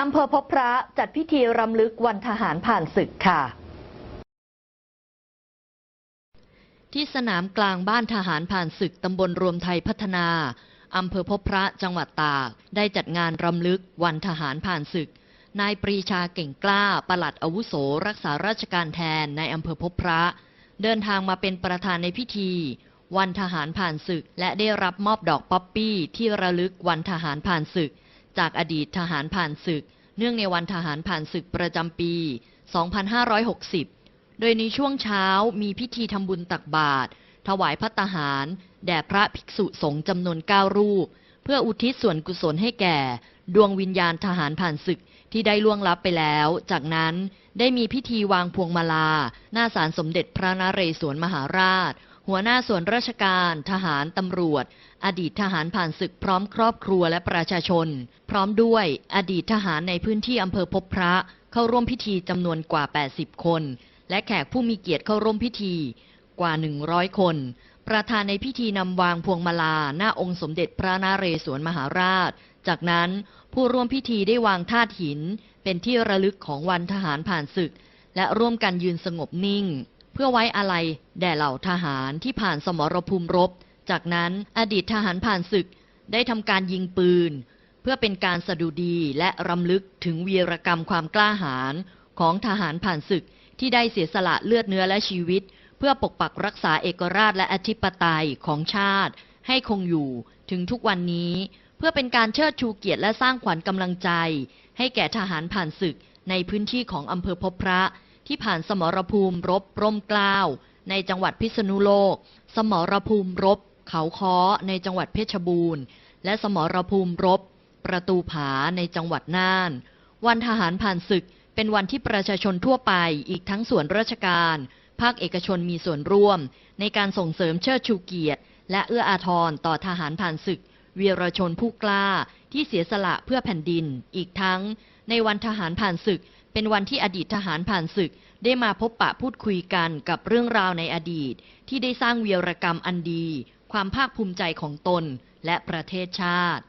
อำเภอพบพระจัดพิธีรำลึกวันทหารผ่านศึกค่ะ ที่สนามกลางบ้านทหารผ่านศึกตำบลรวมไทยพัฒนาอำเภอพบพระจังหวัดตากได้จัดงานรำลึกวันทหารผ่านศึก นายปรีชาเก่งกล้า ปลัดอาวุโสรักษาราชการแทนในอำเภอพบพระ เดินทางมาเป็นประธานในพิธี วันทหารผ่านศึก และได้รับมอบดอกป๊อปปี้ที่ระลึกวันทหารผ่านศึก จากอดีตทหารผ่านศึก เนื่องในวันทหารผ่านศึกประจำปี 2560 โดยในช่วงเช้ามีพิธีทำบุญตักบาตรถวายพัตตาหาร แด่พระภิกษุสงฆ์จำนวนเก้ารูป เพื่ออุทิศส่วนกุศลให้แก่ ดวงวิญญาณทหารผ่านศึกที่ได้ล่วงลับไปแล้ว จากนั้นได้มีพิธีวางพวงมาลา หน้าศาลสมเด็จพระนเรศวรมหาราช หัวหน้าส่วนราชการ ทหารตำรวจ อดีตทหารผ่านศึกพร้อมครอบครัวและประชาชน พร้อมด้วยอดีตทหารในพื้นที่อำเภอพบพระ เข้าร่วมพิธีจำนวนกว่า 80 คน และแขกผู้มีเกียรติเข้าร่วมพิธีกว่า 100 คน ประธานในพิธีนำวางพวงมาลา หน้าองค์สมเด็จพระนเรศวรมหาราช จากนั้นผู้ร่วมพิธีได้วางธาตุหิน เป็นที่ระลึกของวันทหารผ่านศึก และร่วมกันยืนสงบนิ่ง เพื่อไว้อาลัยแด่เหล่าทหารที่ผ่านสมรภูมิรบ จากนั้นอดีตทหารผ่านศึกได้ทำการยิงปืน เพื่อเป็นการสดุดีและรำลึกถึงวีรกรรมความกล้าหาญของทหารผ่านศึกที่ได้เสียสละเลือดเนื้อและชีวิต เพื่อปกปักรักษาเอกราชและอธิปไตยของชาติ ให้คงอยู่ถึงทุกวันนี้ เพื่อเป็นการเชิดชูเกียรติและสร้างขวัญกำลังใจ ให้แก่ทหารผ่านศึกในพื้นที่ของอำเภอพบพระ ที่ผ่านสมรภูมิรบร่มกล้าวในจังหวัดพิษณุโลก สมรภูมิรบ เขาค้อในจังหวัดเพชรบูรณ์ และสมรภูมิรบ ประตูผาในจังหวัดน่าน วันทหารผ่านศึกเป็นวันที่ประชาชนทั่วไปอีกทั้งส่วนราชการ ภาคเอกชนมีส่วนร่วม ในการส่งเสริมเชิดชูเกียรติ และเอื้ออาทรต่อทหารผ่านศึกวีรชนผู้กล้าที่เสียสละเพื่อแผ่นดิน อีกทั้ง ในวันทหารผ่านศึก เป็นวันที่อดีตทหารผ่านศึกได้มาพบปะพูดคุยกันกับเรื่องราวในอดีต ที่ได้สร้างวีรกรรมอันดี ความภาคภูมิใจของตนและประเทศชาติ